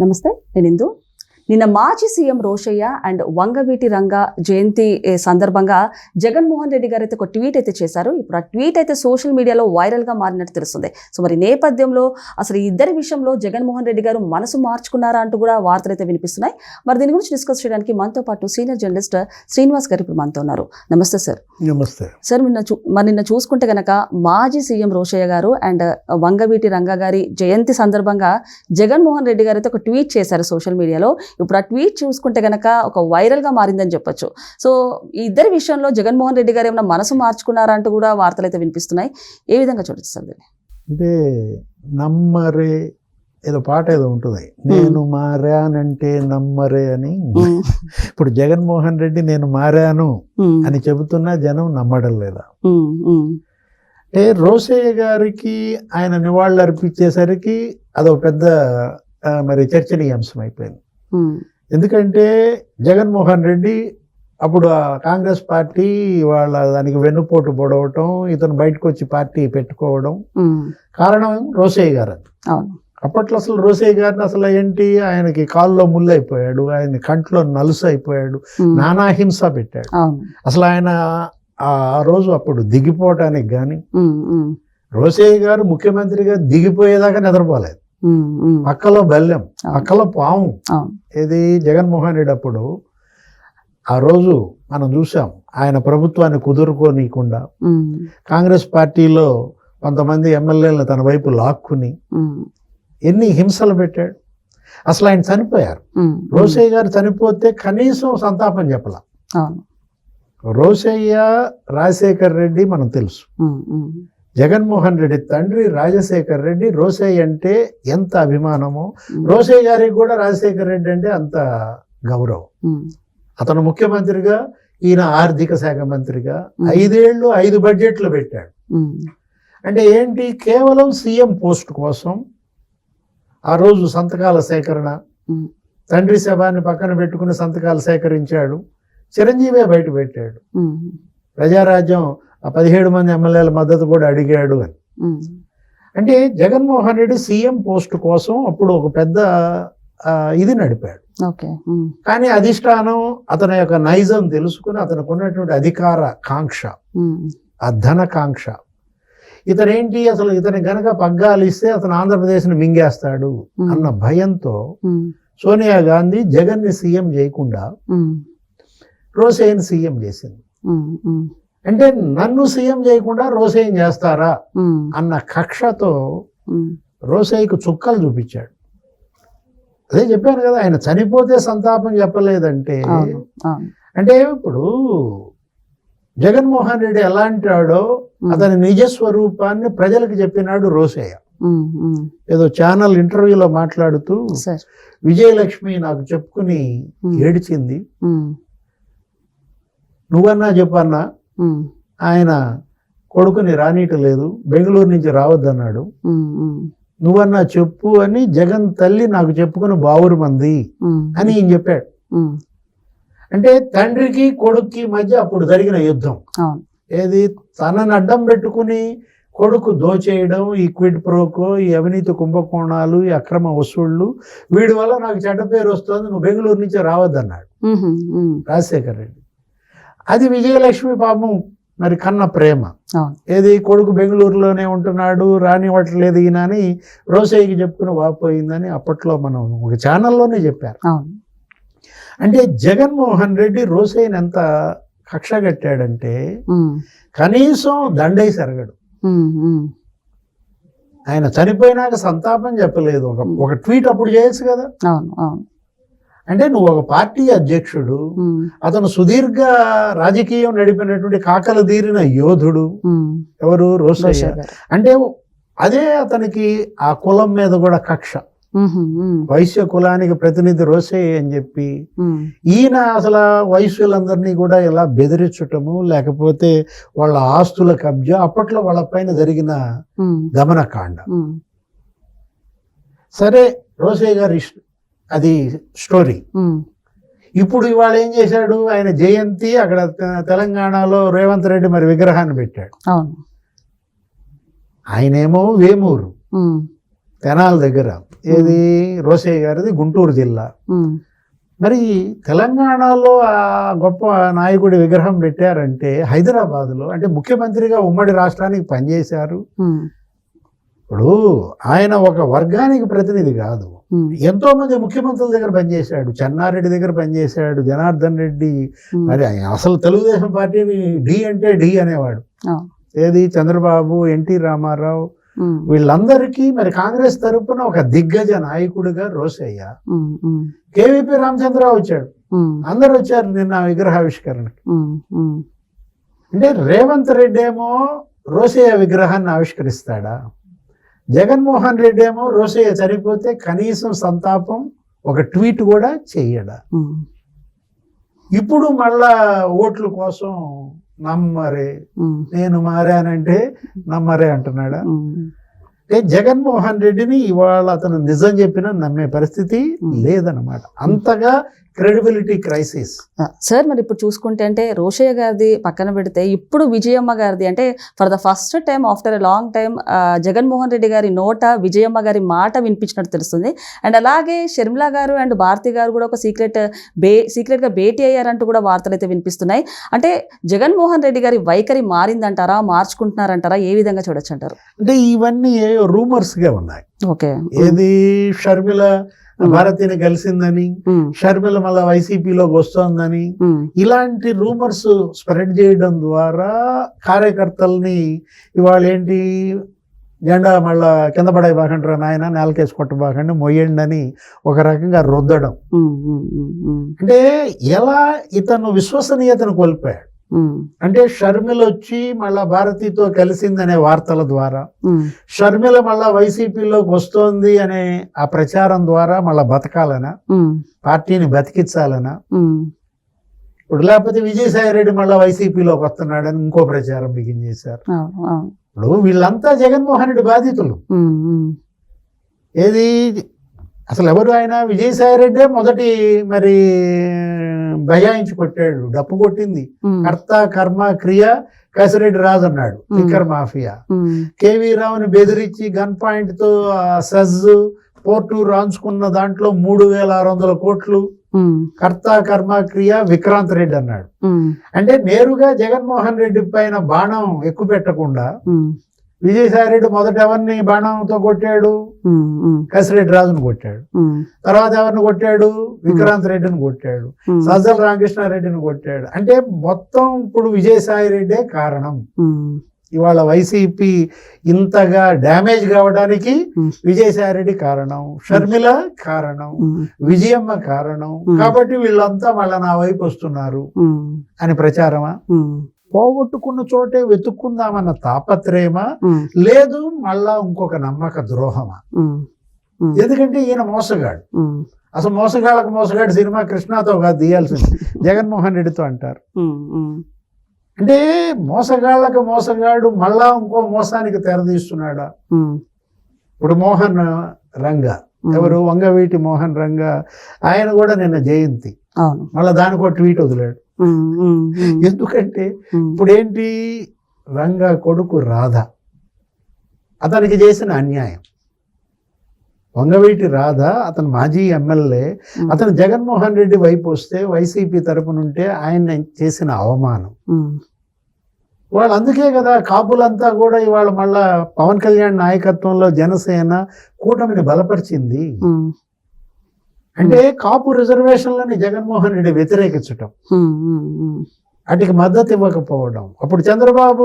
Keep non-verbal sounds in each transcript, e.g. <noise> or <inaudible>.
నమస్తే నేను ఇందు. నిన్న మాజీ సీఎం రోషయ్య అండ్ వంగవీటి రంగ జయంతి సందర్భంగా జగన్మోహన్ రెడ్డి గారు అయితే ఒక ట్వీట్ అయితే చేశారు. ఇప్పుడు ఆ ట్వీట్ అయితే సోషల్ మీడియాలో వైరల్గా మారినట్టు తెలుస్తుంది. సో మరి నేపథ్యంలో అసలు ఇద్దరి విషయంలో జగన్మోహన్ రెడ్డి గారు మనసు మార్చుకున్నారా అంటూ కూడా వార్తలు అయితే వినిపిస్తున్నాయి. మరి దీని గురించి డిస్కస్ చేయడానికి మనతో పాటు సీనియర్ జర్నలిస్ట్ శ్రీనివాస్ గారు ఇప్పుడు మనతో ఉన్నారు. నమస్తే సార్. నమస్తే. సార్ నిన్న చూ మరి నిన్న చూసుకుంటే గనక మాజీ సీఎం రోషయ్య గారు అండ్ వంగవీటి రంగ గారి జయంతి సందర్భంగా జగన్మోహన్ రెడ్డి గారు అయితే ఒక ట్వీట్ చేశారు సోషల్ మీడియాలో. ఇప్పుడు ఆ ట్వీట్ చూసుకుంటే గనక ఒక వైరల్గా మారిందని చెప్పొచ్చు. సో ఈ ఇద్దరి విషయంలో జగన్మోహన్ రెడ్డి గారు ఏమైనా మనసు మార్చుకున్నారా అంటూ కూడా వార్తలు అయితే వినిపిస్తున్నాయి. ఏ విధంగా చూడొచ్చు సార్ దీన్ని అంటే నమ్మరే ఏదో పాట ఏదో ఉంటుంది. నేను మారానంటే నమ్మరే అని. ఇప్పుడు జగన్మోహన్ రెడ్డి నేను మారాను అని చెబుతున్నా జనం నమ్మడం లేదా? అంటే రోసయ్య గారికి ఆయన నివాళులు అర్పించేసరికి అదొక పెద్ద మరి చర్చనీయాంశం అయిపోయింది. ఎందుకంటే జగన్మోహన్ రెడ్డి అప్పుడు కాంగ్రెస్ పార్టీ వాళ్ళ దానికి వెన్నుపోటు పొడవటం ఇతను బయటకు వచ్చి పార్టీ పెట్టుకోవడం. ఉమ్, కారణం రోసయ్య గారు అప్పట్లో అసలు రోసయ్య గారిని అసలు ఏంటి ఆయనకి కాల్లో ముళ్ళు అయిపోయాడు ఆయన కంట్లో నలుసు అయిపోయాడు ఉమ్, నానా హింస పెట్టాడు. అసలు ఆయన ఆ రోజు అప్పుడు దిగిపోవటానికి కానీ రోసయ్య గారు ముఖ్యమంత్రిగా దిగిపోయేదాకా నిద్రపోలేదు. బెల్లం అవును. పక్కలో పాము. ఇది జగన్మోహన్ రెడ్డి అప్పుడు ఆ రోజు మనం చూసాం ఆయన ప్రభుత్వాన్ని కుదురుకోనీయకుండా కాంగ్రెస్ పార్టీలో కొంతమంది ఎమ్మెల్యేలను తన వైపు లాక్కుని ఎన్ని హింసలు పెట్టాడు. అసలు ఆయన చనిపోయారు. రోసయ్య గారు చనిపోతే కనీసం సంతాపం చెప్పాల. రోసయ్య రాజశేఖర్ రెడ్డి మనం తెలుసు. జగన్మోహన్ రెడ్డి తండ్రి రాజశేఖర్ రెడ్డి రోసయ్య అంటే ఎంత అభిమానమో? రోసయ్య గారికి కూడా రాజశేఖర్ రెడ్డి అంటే అంత గౌరవం. అతను ముఖ్యమంత్రిగా ఈయన ఆర్థిక శాఖ మంత్రిగా. ఐదేళ్ళు ఐదు బడ్జెట్లు పెట్టాడు. అంటే ఏంటి? కేవలం సీఎం పోస్ట్ కోసం ఆ రోజు సంతకాల సేకరణ తండ్రి శవాన్ని పక్కన పెట్టుకుని సంతకాలు సేకరించాడు చిరంజీవే బయట పెట్టాడు. ప్రజారాజ్యం ఆ పదిహేడు మంది ఎమ్మెల్యేల మద్దతు కూడా అడిగాడు అని. అంటే జగన్మోహన్ రెడ్డి సీఎం పోస్ట్ కోసం అప్పుడు ఒక పెద్ద ఇది నడిపాడు. కానీ అధిష్టానం అతని యొక్క నైజం తెలుసుకుని అతనికి ఉన్నటువంటి అధికార కాంక్ష ఆ ధన కాంక్ష. ఇతనేంటి? అసలు ఇతని గనక పగ్గాలు ఇస్తే అతను ఆంధ్రప్రదేశ్ని మింగేస్తాడు అన్న భయంతో సోనియా గాంధీ జగన్ని సీఎం చేయకుండా రోసేన్ సీఎం చేసింది. అంటే నన్ను సీఎం చేయకుండా రోసేన్ చేస్తారా అన్న కక్షతో రోసయ్యకు చుక్కలు చూపించాడు. అదే చెప్పాను కదా ఆయన చనిపోతే సంతాపం చెప్పలేదంటే అంటే ఇప్పుడు జగన్మోహన్ రెడ్డి ఎలాంటి వాడో అతని నిజ స్వరూపాన్ని ప్రజలకు చెప్పినాడు రోసయ్య. ఏదో ఛానల్ ఇంటర్వ్యూలో మాట్లాడుతూ విజయలక్ష్మి నాకు చెప్పుకుని ఏడిచింది. నువ్వన్నా చెప్పన్నా? ఆయన కొడుకుని రానీయటలేదు బెంగళూరు నుంచి రావద్దన్నాడు. నువ్వన్నా చెప్పు అని జగన్ తల్లి నాకు చెప్పుకుని బావురు మంది అని ఈయన చెప్పాడు. అంటే తండ్రికి కొడుక్కి మధ్య అప్పుడు జరిగిన యుద్ధం. ఏది? తనని అడ్డం పెట్టుకుని కొడుకు దోచేయడం ఈ క్విడ్ ప్రోకో ఈ అవినీతి కుంభకోణాలు ఈ అక్రమ వసూళ్ళు వీడి వల్ల నాకు చెడ్డ పేరు వస్తుంది నువ్వు బెంగళూరు నుంచి రావద్దన్నాడు. రాజశేఖర్ రెడ్డి. అది విజయలక్ష్మి పాపం మరి కన్న ప్రేమ. ఏది కొడుకు బెంగళూరులోనే ఉంటున్నాడు రానివ్వట్లేదు ఈయన అని రోసయ్యకి చెప్పుకుని వాపోయిందని అప్పట్లో మనం ఒక ఛానల్లోనే చెప్పారు. అంటే జగన్మోహన్ రెడ్డి రోసయ్యని ఎంత కక్ష కట్టాడంటే కనీసం దండై సరగడు. ఆయన చనిపోయినాక సంతాపం చెప్పలేదు. ఒక ఒక ట్వీట్ అప్పుడు చేయొచ్చు కదా. అవును అవును. అంటే నువ్వు ఒక పార్టీ అధ్యక్షుడు అతను సుదీర్ఘ రాజకీయం నడిపినటువంటి కాకలు తీరిన యోధుడు. ఎవరు? రోసయ్య. అంటే అదే అతనికి ఆ కులం మీద కూడా కక్ష. వైశ్య కులానికి ప్రతినిధి రోసయ్య అని చెప్పి ఈయన అసలు వైశ్యులందరినీ కూడా ఇలా బెదిరించటము లేకపోతే వాళ్ళ ఆస్తుల కబ్జా అప్పట్లో వాళ్ళ పైన జరిగిన గమనకాండ. సరే రోసయ్య గారి అది స్టోరీ. ఇప్పుడు ఇవాళ ఏం చేశాడు? ఆయన జయంతి అక్కడ తెలంగాణలో రేవంత్ రెడ్డి మరి విగ్రహాన్ని పెట్టాడు. ఆయనేమో వేమూరు. తెనాల దగ్గర. ఏది? రోసయ్య గారిది గుంటూరు జిల్లా. మరి తెలంగాణలో ఆ గొప్ప నాయకుడి విగ్రహం పెట్టారంటే హైదరాబాద్లో అంటే ముఖ్యమంత్రిగా ఉమ్మడి రాష్ట్రానికి పనిచేశారు. ఇప్పుడు ఆయన ఒక వర్గానికి ప్రతినిధి కాదు. ఎంతో మంది ముఖ్యమంత్రుల దగ్గర పనిచేశాడు చెన్నారెడ్డి దగ్గర పనిచేశాడు జనార్దన్ రెడ్డి మరి అసలు తెలుగుదేశం పార్టీని డి అంటే డి అనేవాడు. ఏది? చంద్రబాబు ఎన్టీ రామారావు. వీళ్ళందరికీ మరి కాంగ్రెస్ తరపున ఒక దిగ్గజ నాయకుడిగా రోసయ్య. కేవీపీ రామచంద్రరావు వచ్చాడు. అందరూ వచ్చారు నిన్న విగ్రహావిష్కరణకి. అంటే రేవంత్ రెడ్డి ఏమో రోసయ్య విగ్రహాన్ని ఆవిష్కరిస్తాడా? జగన్మోహన్ రెడ్డి ఏమో రోసయ్య చనిపోతే కనీసం సంతాపం ఒక ట్వీట్ కూడా చెయ్యడా ఇప్పుడు మళ్ళా ఓట్ల కోసం నమ్మరే నేను మారానంటే నమ్మరే అంటున్నాడా. అంటే జగన్మోహన్ రెడ్డిని ఇవాళ అతను నిజం చెప్పినా నమ్మే పరిస్థితి లేదనమాట అంతగా క్రెడిబిలిటీ క్రైసిస్ సార్ మరి ఇప్పుడు చూసుకుంటే అంటే రోషయ్య గారిది పక్కన పెడితే ఇప్పుడు విజయమ్మ గారిది అంటే for the first time after a long time Jaganmohan Reddy గారి నోట విజయమ్మ గారి మాట వినిపించినట్టు తెలుస్తుంది. అండ్ అలాగే షర్మిల గారు అండ్ భారతి గారు కూడా ఒక సీక్రెట్ బే సీక్రెట్గా భేటీ అయ్యారంటూ కూడా వార్తలు అయితే వినిపిస్తున్నాయి. అంటే జగన్మోహన్ రెడ్డి గారి వైఖరి మారిందంటారా మార్చుకుంటున్నారంటారా ఏ విధంగా చూడొచ్చు అంటారు? అంటే ఇవన్నీ రూమర్స్గా ఉన్నాయి. ఏది? షర్మిల భారతిని కలిసిందని షర్మిల మళ్ళా వైసీపీలోకి వస్తోందని ఇలాంటి రూమర్స్ స్ప్రెడ్ చేయడం ద్వారా కార్యకర్తల్ని ఇవాళ ఏంటి జెండా మళ్ళా కింద పడైపోకంటారా నాయన నేలకేసి కొట్టబాకండి మొయ్యండి అని ఒక రకంగా రుద్దడం. అంటే ఎలా ఇతను విశ్వసనీయతను కోల్పోయాడు? అంటే షర్మిల వచ్చి మళ్ళా భారతితో కలిసిందనే వార్తల ద్వారా. షర్మిల మళ్ళా వైసీపీలోకి వస్తోంది అనే ఆ ప్రచారం ద్వారా మళ్ళా బతకాలనా? పార్టీని బతికించాలనా? ఇప్పుడు లేకపోతే విజయసాయి రెడ్డి మళ్ళా వైసీపీలోకి వస్తున్నాడని ఇంకో ప్రచారం బిగిన్ చేశారు. ఇప్పుడు వీళ్ళంతా జగన్మోహన్ రెడ్డి బాధితులు. ఏది అసలు ఎవరు ఆయన? విజయసాయి రెడ్డే మొదటి మరి బజాయించి కొట్టాడు. డప్పు కొట్టింది. కర్త కర్మ క్రియ కసిరెడ్డి రాజు అన్నాడు. Liquor mafia. కేవీ రావుని బెదిరించి గన్ పాయింట్తో సెజ్ పోర్టు రాంచుకున్న దాంట్లో మూడు వేల ఆరు వందల కోట్లు. కర్త కర్మ క్రియ విక్రాంత్ రెడ్డి అన్నాడు. అంటే నేరుగా జగన్మోహన్ రెడ్డి పైన బాణం ఎక్కువ పెట్టకుండా విజయసాయి రెడ్డి మొదట ఎవరిని బాణంతో కొట్టాడు? కసిరెడ్డి రాజును కొట్టాడు. తర్వాత ఎవరిని కొట్టాడు? విక్రాంత్ రెడ్డిని కొట్టాడు. సజ్జల రామకృష్ణారెడ్డిని కొట్టాడు. అంటే మొత్తం ఇప్పుడు విజయసాయి రెడ్డే కారణం. ఇవాళ వైసీపీ ఇంతగా డ్యామేజ్ కావడానికి. విజయసాయి రెడ్డి కారణం. షర్మిల కారణం. విజయమ్మ కారణం. కాబట్టి వీళ్ళంతా మళ్ళా నా వైపు వస్తున్నారు అని ప్రచారమా? పోగొట్టుకున్న చోటే వెతుక్కుందామన్న తాపత్రయమా? లేదు మళ్ళా ఇంకొక నమ్మక ద్రోహమా? ఎందుకంటే ఈయన మోసగాడు. అసలు మోసగాళ్ళకు మోసగాడు సినిమా కృష్ణతో కాదు తీయాల్సింది. <laughs> జగన్మోహన్ రెడ్డితో అంటారు. అంటే మోసగాళ్ళకు మోసగాడు మళ్ళా ఇంకో మోసానికి తెరదీస్తున్నాడా? ఇప్పుడు మోహన్ రంగ ఎవరు? వంగవీటి మోహన్ రంగ. ఆయన కూడా నిన్న జయంతి. మళ్ళీ దానికి ఒక ట్వీట్ వదిలాడు. ఎందుకంటే ఇప్పుడు ఏంటి రంగ కొడుకు రాధ. అతనికి చేసిన అన్యాయం. వంగవీటి రాధ అతను మాజీ ఎమ్మెల్యే. అతను జగన్మోహన్ రెడ్డి వైపు వస్తే వైసీపీ తరపునుంటే ఆయన చేసిన అవమానం. వాళ్ళు అందుకే కదా కాపులంతా కూడా ఇవాళ మళ్ళా పవన్ కళ్యాణ్ నాయకత్వంలో జనసేన కూటమిని బలపరిచింది. అంటే కాపు రిజర్వేషన్లని జగన్మోహన్ రెడ్డి వ్యతిరేకించటం. వాటికి మద్దతు ఇవ్వకపోవడం. అప్పుడు చంద్రబాబు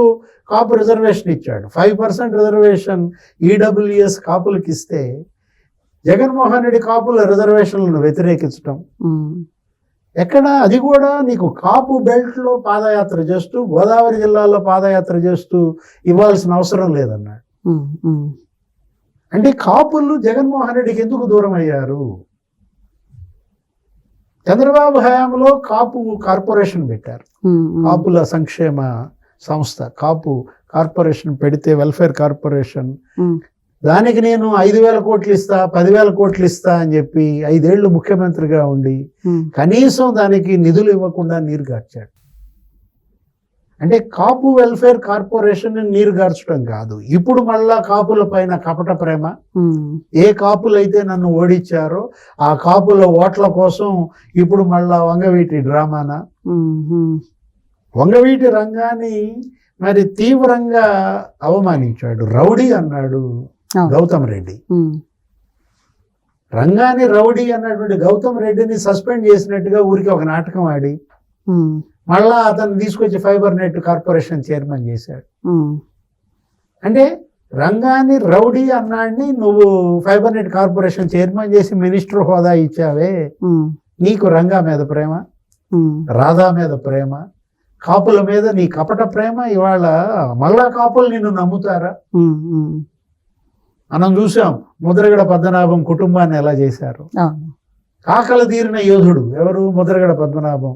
కాపు రిజర్వేషన్ ఇచ్చాడు. ఫైవ్ పర్సెంట్ రిజర్వేషన్ ఈడబ్ల్యూఎస్ కాపులకి ఇస్తే జగన్మోహన్ రెడ్డి కాపుల రిజర్వేషన్లను వ్యతిరేకించటం. ఎక్కడ? అది కూడా నీకు కాపు బెల్ట్లో పాదయాత్ర చేస్తూ గోదావరి జిల్లాలో పాదయాత్ర చేస్తూ ఇవ్వాల్సిన అవసరం లేదన్నాడు అంటే కాపులు జగన్మోహన్ రెడ్డికి ఎందుకు దూరం అయ్యారు? చంద్రబాబు హయాంలో కాపు కార్పొరేషన్ పెట్టారు. కాపుల సంక్షేమ సంస్థ కాపు కార్పొరేషన్ పెడితే వెల్ఫేర్ కార్పొరేషన్ దానికి నేను ఐదు వేల కోట్లు ఇస్తా పదివేల కోట్లు ఇస్తా అని చెప్పి ఐదేళ్ళు ముఖ్యమంత్రిగా ఉండి కనీసం దానికి నిధులు ఇవ్వకుండా నీరు గార్చాడు. అంటే కాపు వెల్ఫేర్ కార్పొరేషన్ నీరు గార్చడం కాదు. ఇప్పుడు మళ్ళా కాపుల పైన కపట ప్రేమ. ఉమ్, ఏ కాపులైతే నన్ను ఓడించారో ఆ కాపుల ఓట్ల కోసం ఇప్పుడు మళ్ళా వంగవీటి డ్రామానా? ఉమ్, వంగవీటి రంగాన్ని మరి తీవ్రంగా అవమానించాడు. రౌడీ అన్నాడు. గౌతమ్ రెడ్డి. ఉమ్, రంగాన్ని రౌడీ అన్నటువంటి గౌతమ్ రెడ్డిని సస్పెండ్ చేసినట్టుగా ఊరికి ఒక నాటకం ఆడి మళ్ళా అతను తీసుకొచ్చి ఫైబర్ నెట్ కార్పొరేషన్ చైర్మన్ చేశాడు. అంటే రంగాన్ని రౌడీ అన్నాడిని నువ్వు ఫైబర్ నెట్ కార్పొరేషన్ చైర్మన్ చేసి మినిస్టర్ హోదా ఇచ్చావే. నీకు రంగా మీద ప్రేమ రాధా మీద ప్రేమ కాపుల మీద నీ కపట ప్రేమ ఇవాళ మళ్ళా కాపులు నిన్ను నమ్ముతారా? మనం చూసాం ముద్రగడ పద్మనాభం కుటుంబాన్ని ఎలా చేశారు? కాకలు తీరిన యోధుడు ఎవరు? ముద్రగడ పద్మనాభం.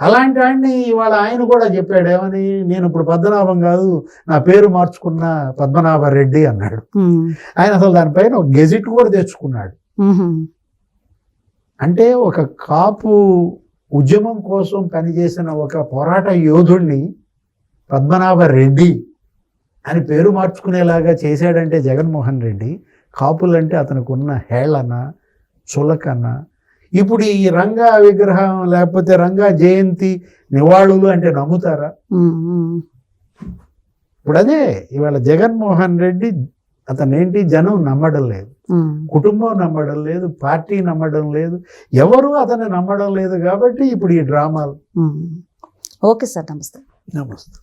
అలాంటి వాడిని ఇవాళ ఆయన కూడా చెప్పాడు ఏమని? నేను ఇప్పుడు పద్మనాభం కాదు నా పేరు మార్చుకున్న పద్మనాభ రెడ్డి అన్నాడు ఆయన అసలు దానిపైన ఒక గెజిట్ కూడా తెచ్చుకున్నాడు. అంటే ఒక కాపు ఉద్యమం కోసం పనిచేసిన ఒక పోరాట యోధుణ్ణి పద్మనాభ రెడ్డి అని పేరు మార్చుకునేలాగా చేశాడంటే జగన్మోహన్ రెడ్డి. కాపులంటే అతనికి ఉన్న హేళన చులకన. ఇప్పుడు ఈ రంగా విగ్రహం లేకపోతే రంగా జయంతి నివాళులు అంటే నమ్ముతారా? ఇప్పుడు అదే ఇవాళ జగన్మోహన్ రెడ్డి అతను ఏంటి జనం నమ్మడం లేదు. కుటుంబం నమ్మడం లేదు పార్టీ నమ్మడం లేదు. ఎవరు అతన్ని నమ్మడం లేదు కాబట్టి ఇప్పుడు ఈ డ్రామాలు. ఓకే సార్ నమస్తే. నమస్తే.